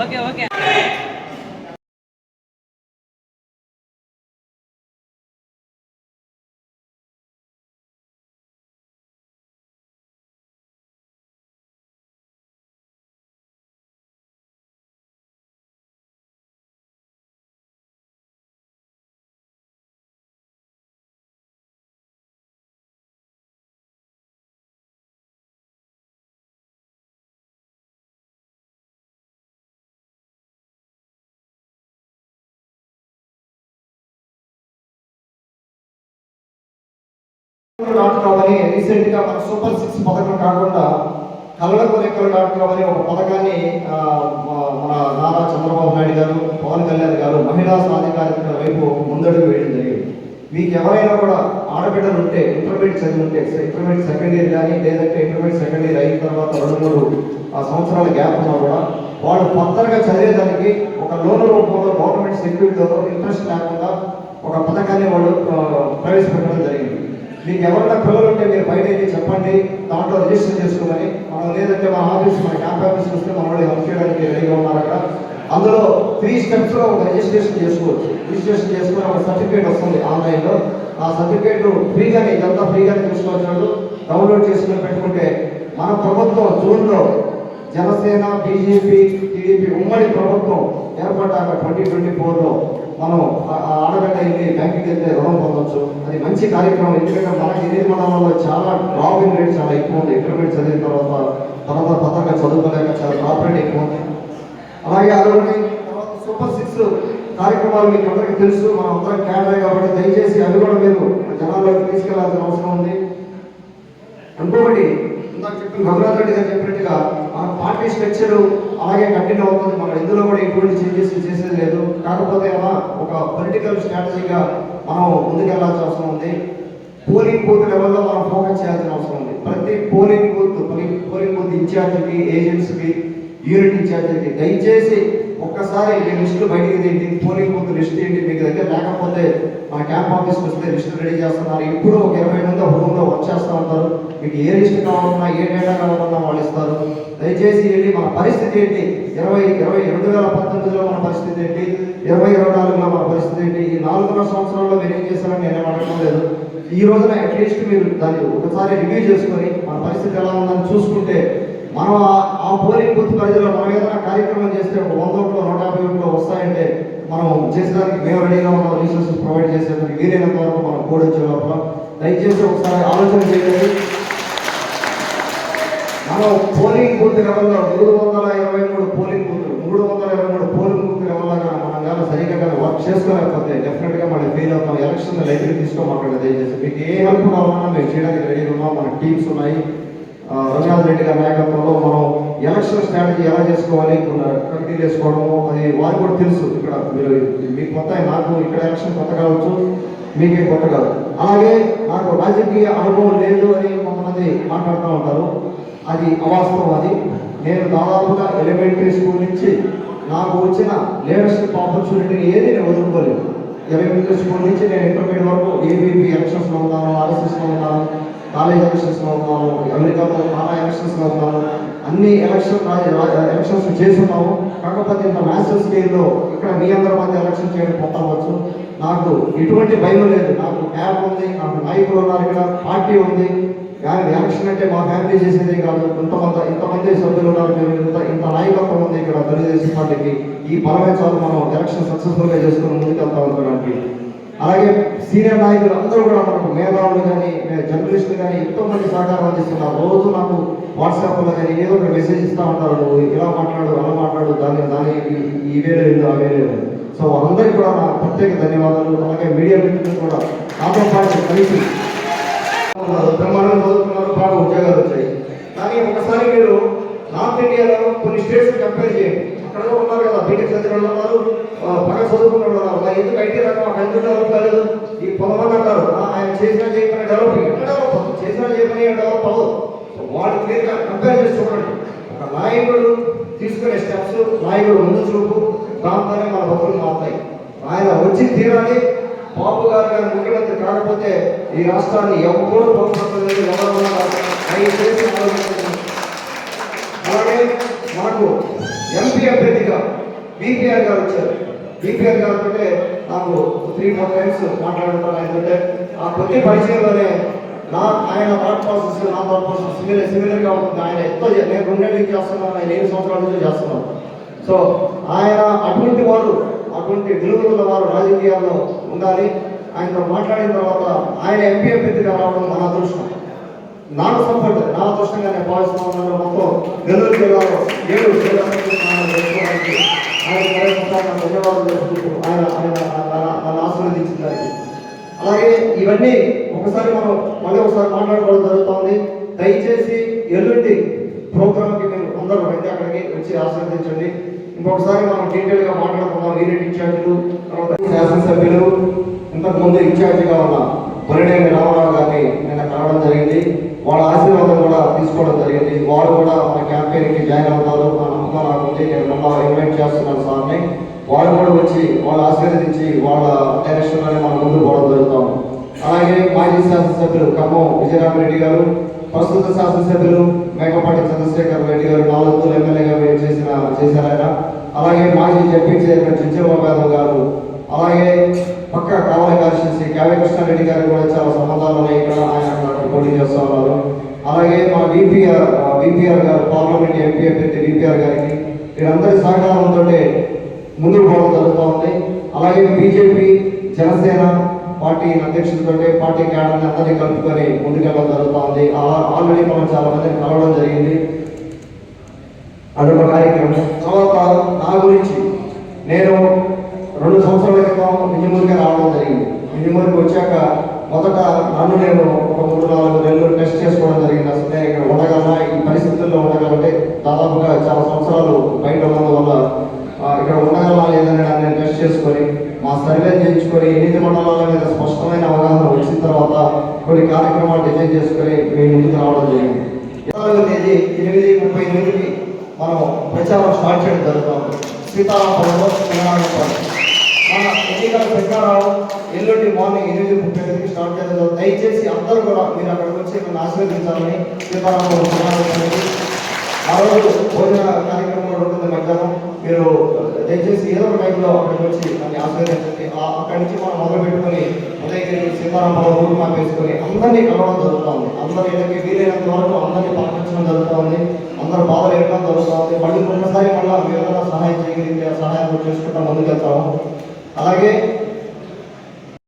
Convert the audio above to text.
Okay okay. Dot com అని రీసెంట్గా మన సూపర్ సిక్స్ పథకం కాకుండా కళ్ళ కొరెక్కలు డాట్ కామ్ ఒక పథకాన్ని మన నారా చంద్రబాబు నాయుడు గారు పవన్ కళ్యాణ్ గారు మహిళా సాధికారిక వైపు ముందడుగు వేయడం జరిగింది. మీకు ఎవరైనా కూడా ఆడబిడ్డలు ఉంటే ఇంటర్మీడియట్ చదివి ఉంటే ఇంటర్మీడియట్ సెకండ్ ఇయర్ కానీ లేదంటే ఇంటర్మీడియట్ సెకండ్ ఇయర్ అయిన తర్వాత రెండు మూడు ఆ, సంవత్సరాల గ్యాప్ ఉన్నా కూడా వాళ్ళు కొత్తగా చదివేదానికి ఒక లోన్ రూపంలో గవర్నమెంట్ సెక్యూరిటీలో ఇంట్రెస్ట్ లేకుండా ఒక పథకాన్ని వాళ్ళు ప్రవేశపెట్టడం జరిగింది. మీకు ఎవరైనా పిల్లలు ఉంటే మీరు బయట అయితే చెప్పండి దాంట్లో రిజిస్టర్ చేసుకోమని. మనం లేదంటే మన ఆఫీస్ మన క్యాంప్ ఆఫీస్ వస్తే మన వాళ్ళు హెల్ప్ చేయడానికి రెడీగా ఉన్నారు అక్కడ. అందులో త్రీ స్టెప్స్లో ఒక రిజిస్ట్రేషన్ చేసుకోవచ్చు. రిజిస్ట్రేషన్ చేసుకుని ఒక సర్టిఫికేట్ వస్తుంది ఆన్లైన్లో ఆ సర్టిఫికేట్ ఫ్రీగానే ఇదంతా ఫ్రీగానే తీసుకోవచ్చు. డౌన్లోడ్ చేసుకుని పెట్టుకుంటే మన ప్రభుత్వం జూన్లో జనసేన బీజేపీ టీడీపీ ఉమ్మడి ప్రభుత్వం ఏర్పడ్డాక ట్వంటీ ట్వంటీ ఫోర్లో మనం ఆ- ఆ ఆడగడ్డ వెళ్ళి బ్యాంకుకి వెళ్తే రుణం పొందొచ్చు. అది మంచి కార్యక్రమం. ఎందుకంటే మనకి ఎనిమిది మండలంలో చాలా డ్రాపింగ్ రేట్ చాలా ఎక్కువ ఉంది ఇంటర్మీడియట్ చదివిన తర్వాత తర్వాత పథకంగా చదువుకోలేక చాలా డ్రాప్ రేట్ ఎక్కువ ఉంది అలాగే అదొకటి తర్వాత సూపర్ సిక్స్ కార్యక్రమాలు మీకు అందరికీ తెలుసు. మనం అందరం క్యాడర్ కాబట్టి దయచేసి అవి కూడా మీరు జనాల్లోకి తీసుకెళ్ళాల్సిన అవసరం ఉంది. ఇంకొకటి ఇందాక చెప్పిన రఘునాథ్ రెడ్డి గారు చెప్పినట్టుగా మన పార్టీ స్ట్రక్చర్ అలాగే కంటిన్యూ అవుతుంది. మనం ఇందులో కూడా ఎటువంటి చేంజెస్ చేసేది లేదు. కాకపోతే ఏమన్నా ఒక పొలిటికల్ స్ట్రాటజీగా మనం ముందుకెళ్ళాల్సిన అవసరం ఉంది. పోలింగ్ బూత్ లెవెల్లో మనం ఫోకస్ చేయాల్సిన అవసరం ఉంది. ప్రతి పోలింగ్ బూత్ పోలింగ్ బూత్ ఇన్ఛార్జ్కి ఏజెంట్స్కి యూనిట్ ఇన్ఛార్జ్కి దయచేసి ఒక్కసారి ఈ లిస్టులు బయటికి తీయండి. పోలింగ్ బుక్ లిస్ట్ ఏంటి మీకు దగ్గర లేకపోతే మా క్యాంప్ ఆఫీస్కి వస్తే లిస్ట్ రెడీ చేస్తున్నారు. ఇప్పుడు ఒక ఇరవై మంది ఒక రూమ్లో వచ్చేస్తూ ఉంటారు. మీకు ఏ లిస్ట్ కావాలన్నా ఏ డేటా కావాలన్నా వాళ్ళు ఇస్తారు. దయచేసి వెళ్ళి మన పరిస్థితి ఏంటి? ఇరవై ఇరవై రెండు వేల పంతొమ్మిదిలో మన పరిస్థితి ఏంటి? ఇరవై ఇరవై నాలుగులో మన పరిస్థితి ఏంటి? ఈ నాలుగున్నర సంవత్సరాల్లో మీరు ఏం చేశారని నేను అడగడం లేదు. ఈ రోజున అట్లీస్ట్ మీరు దాన్ని ఒకసారి రివ్యూ చేసుకొని మన పరిస్థితి ఎలా ఉందని చూసుకుంటే మనం ఆ- ఆ పోలింగ్ బూత్ పరిధిలో మనం ఏదైనా కార్యక్రమం చేస్తే ఒక వంద చేసేదానికి మేము రెడీగా ఉన్నాం రీసోర్సెస్ ప్రొవైడ్ చేసేదానికి వీలైనంత వరకు మనం కోడ్ వచ్చే లోపల. దయచేసి ఒకసారి ఆలోచన చేయండి. మనం పోలింగ్ బూత్ లెవెల్లో మూడు వందల ఇరవై మూడు పోలింగ్ బూత్లు మూడు వందల ఇరవై మూడు పోలింగ్ బూత్ లెవెల్లో కానీ మనం కానీ సరిగ్గా కానీ వర్క్ చేసుకోలేకపోతే డెఫినెట్గా మనం ఫెయిల్ అవుతాం. ఎలక్షన్ లైబ్రరీ తీసుకోమాకండి దయచేసి. మీకు ఏ హెల్ప్ కావాలన్నా మేము చేయడానికి రెడీగా ఉన్నాం. మన టీమ్స్ ఉన్నాయి. రంగారెడ్డి గారి నాయకత్వంలో మనం ఎలక్షన్ స్ట్రాటజీ ఎలా చేసుకోవాలి కమిటీ చేసుకోవడము అది వారికి కూడా తెలుసు. ఇక్కడ మీరు మీకు కొత్త నాకు ఇక్కడ ఎలక్షన్ కొత్త కావచ్చు మీకే కొత్త కాదు. అలాగే నాకు రాజకీయ అనుభవం లేదు అని కొంతమంది మాట్లాడుతూ ఉంటారు. అది అవాస్తవం అది. నేను దాదాపుగా ఎలిమెంటరీ స్కూల్ నుంచి నాకు వచ్చిన లీడర్షిప్ ఆపర్చునిటీని ఏది నేను వదులుకోలేదు. ఎలిమెంటరీ స్కూల్ నుంచి నేను ఇంటర్మీడియట్ వరకు ఏబీపీ ఎలక్షన్స్లో ఉన్నాను ఆర్ఎస్ఎస్లో ఉన్నాను కాలేజ్ ఎలక్షన్స్లో ఉన్నాను అమెరికాలో చాలా ఎలక్షన్స్లో ఉన్నాను. అన్ని ఎలక్షన్ ఎలక్షన్స్ చేస్తున్నాము. కాకపోతే ఇంత మ్యాసివ్ స్కేల్లో ఇక్కడ మీ అందరి మధ్య ఎలక్షన్ చేయడం కొత్త అవ్వచ్చు. నాకు ఎటువంటి భయం లేదు. నాకు క్యాబ్ ఉంది నాకు నాయకులు ఉన్నారు ఇక్కడ పార్టీ ఉంది. కానీ ఎలక్షన్ అంటే మా ఫ్యామిలీ చేసేదే కాదు. ఇంతమంది ఇంతమంది సభ్యులు ఉన్నారు. మీరు ఇంత ఇంత నాయకత్వం ఉంది ఇక్కడ తెలుగుదేశం పార్టీకి. ఈ బలమైన చాలు మనం ఎలక్షన్ సక్సెస్ఫుల్గా చేసుకుని ముందుకు ముందుకెళ్తా ఉంటానికి అలాగే సీనియర్ నాయకులు అందరూ కూడా మనకు మేధావులు కానీ జర్నలిస్టులు కానీ ఎంతో మంది సహకారం అందిస్తున్నారు. రోజు నాకు వాట్సాప్లో కానీ ఏదో ఒక మెసేజ్ ఇస్తూ ఉంటారు నువ్వు ఇలా మాట్లాడు అలా మాట్లాడు దాని దాని ఈ- వేరే లేదు ఆ వేరే లేదు సో వారందరికీ కూడా నా ప్రత్యేక ధన్యవాదాలు. అలాగే మీడియా మిత్రులు కూడా నాతో పాటు కలిసి ఉన్నారు. చదువుకున్నారు బాగా ఉద్యోగాలు వచ్చాయి. కానీ ఒకసారి మీరు నార్త్ ఇండియాలో కొన్ని స్టేట్స్ కంపేర్ చేయండి. అక్కడ ఉన్నారు కదా బీటెక్ చదివిన ఉన్నారు ఆ, బాగా చదువుకున్న ఉన్నారు. ఎందుకు ఐటీ రంగం అక్కడ ఎందుకు డెవలప్ కాలేదు? ఈ పొలం అంటారు. ఆయన చేసిన చేయమని డెవలప్ ఎక్కడ డెవలప్ చేసిన చేయమని డెవలప్ అవ్వదు. వాళ్ళు క్లియర్గా కంపేర్ చేసి చూడండి. ఒక నాయకుడు తీసుకునే స్టెప్స్ నాయకుడు ముందు చూపు దాంతోనే మన బతుకులు మారుతాయి. ఆయన వచ్చి తీరాలి బాబు గారు గారు ముఖ్యమంత్రి కాకపోతే ఈ రాష్ట్రాన్ని ఎవరు బాగుపడలేదు ఎవరు అలాగే మనకు ఎంపీ అభ్యర్థిగా బీపీఆర్ గారు వచ్చారు. బీపీఆర్ గారు అంటే నాకు త్రీ ఫోర్ టైమ్స్ మాట్లాడుతాను ఎందుకంటే ఆ కొద్ది పరిచయంలోనే నా ఆయన వర్క్ ప్రాసెస్ నా వర్క్ ప్రాసెస్ సిమిలర్ సిమిలర్గా ఉంటుంది. ఆయన ఎంతో నేను రెండేళ్ళకి చేస్తున్నాను ఆయన ఏడు సంవత్సరాల నుంచి చేస్తున్నాను. సో ఆయన అటువంటి వారు అటువంటి విలువల వారు రాజకీయాల్లో ఉండాలి. ఆయనతో మాట్లాడిన తర్వాత ఆయన ఎంపీ అభ్యర్థిగా రావడం మన అదృష్టం. నాకు సపోర్ట్ నా అదృష్టంగా నేను భావిస్తా ఉన్నాను. మొత్తం నెల్లూరు జిల్లాలో ఏడు జిల్లా ఆయన ధన్యవాదాలు తెలుపుతూ ఆయన ఆయన నన్ను- ఆశీర్వదించిన అలాగే ఇవన్నీ ఒకసారి మనం మళ్ళీ ఒకసారి మాట్లాడుకోవడం జరుగుతుంది. దయచేసి ఎల్లుండి ప్రోగ్రామ్కి మీరు అందరూ రండి అక్కడికి వచ్చి ఆశీర్వదించండి ఇంకొకసారి మనం డీటెయిల్గా మాట్లాడుకుందాం. యూనిట్ ఇన్ఛార్జీలు తర్వాత శాసనసభ్యులు ఇంతకు ముందు ఇన్ఛార్జిగా ఉన్న బరినేని రామారావు గారిని నిన్న కలవడం జరిగింది. వాళ్ళ ఆశీర్వాదం కూడా తీసుకోవడం జరిగింది. వారు కూడా మన క్యాంపెయిన్కి జాయిన్ అవుతారు. నా నమ్మకం నాకు ఉంది నేను మళ్ళా ఇన్వైట్ చేస్తున్నాను సార్ని వాళ్ళు కూడా వచ్చి వాళ్ళు ఆశీర్వదించి వాళ్ళ డైరెక్షన్లోనే మనం ముందు పోవడం జరుగుతాము అలాగే మాజీ శాసనసభ్యులు ఖమ్మం విజయరామరెడ్డి గారు ప్రస్తుత శాసనసభ్యులు మేకపాటి చంద్రశేఖర్ రెడ్డి గారు నాలుగు ఎమ్మెల్యేగా వేరు చేసిన చేశారాయన అలాగే మాజీ ఎంపీ చైర్మన్ చిచ్చబాబు యాదవ్ గారు అలాగే పక్క కావాలి కాన్స్టిట్యూన్సీ కావ్య కృష్ణారెడ్డి గారు కూడా చాలా సంబంధాలు ఉన్నాయి ఇక్కడ ఆయన పోటీ చేస్తూ ఉన్నారు. అలాగే మా విపిఆర్ విపిఆర్ గారు పార్లమెంట్ ఎంపీ అభ్యర్థి విపిఆర్ గారికి వీరందరి సహకారంతో ముందుకు పోవడం జరుగుతూ ఉంది. అలాగే బీజేపీ జనసేన పార్టీ అధ్యక్షులతో పార్టీ క్యాడర్ని అందరినీ కలుపుకొని ముందుకెళ్ళడం జరుగుతూ ఉంది. ఆ- ఆల్రెడీ మనం చాలా మందిని కలవడం జరిగింది. అదొక కార్యక్రమం. తర్వాత నా గురించి నేను రెండు సంవత్సరాల క్రితం మినిమూరుగా రావడం జరిగింది. మినిమూరుకి వచ్చాక మొదట నన్ను నేను ఒక మూడు నాలుగు నెలలు టెస్ట్ చేసుకోవడం జరిగింది. అసలు నేను ఇక్కడ ఉండగలనా? ఈ పరిస్థితుల్లో ఉండగలంటే దాదాపుగా చాలా సంవత్సరాలు బయట ఉన్నందువల్ల ఇక్కడ ఉండగలనా లేదని నేను టెస్ట్ చేసుకొని మా సర్వే చేయించుకొని ఎనిమిది మండలాల మీద స్పష్టమైన అవగాహన వచ్చిన తర్వాత కొన్ని కార్యక్రమాలు డిజైన్ చేసుకొని మేము ముందుకు రావడం జరిగింది. ఇరవై తేదీ ఎనిమిది ముప్పై ఎనిమిదికి మనం ప్రచారం స్టార్ట్ చేయడం జరుగుతుంది. సీతారామపురంలో తెలంగాణ మన ఎన్నికల ప్రచారం ఎల్లుండి మార్నింగ్ ఎనిమిది ముప్పై ఎనిమిదికి స్టార్ట్ చేయడం దయచేసి అందరూ కూడా మీరు అక్కడికి వచ్చి నన్ను ఆశీర్వదించాలని సీతారామపురం తెలంగాణ ఆ రోజు భోజన కార్యక్రమం కూడా ఉంటుంది మధ్యాహ్నం. మీరు దయచేసి ఏదో ఒక టైంలో అక్కడికి వచ్చి మనకి ఆశీర్వదించండి అక్కడి నుంచి మనం మొదలు పెట్టుకొని ఉదయగిరి సీతారామరావు ఊరు మ్యాప్ వేసుకొని అందరినీ కలవడం జరుగుతుంది అందరూ ఏదైతే వీలైనంత వరకు అందరినీ పలకరించడం జరుగుతుంది అందరు బాధలు ఇవ్వడం జరుగుతుంది మళ్ళీ ఒక్కసారి మళ్ళీ మీరు సహాయం చేయగలిగితే సహాయం చేసుకుంటాం ముందుకెళ్తాము. అలాగే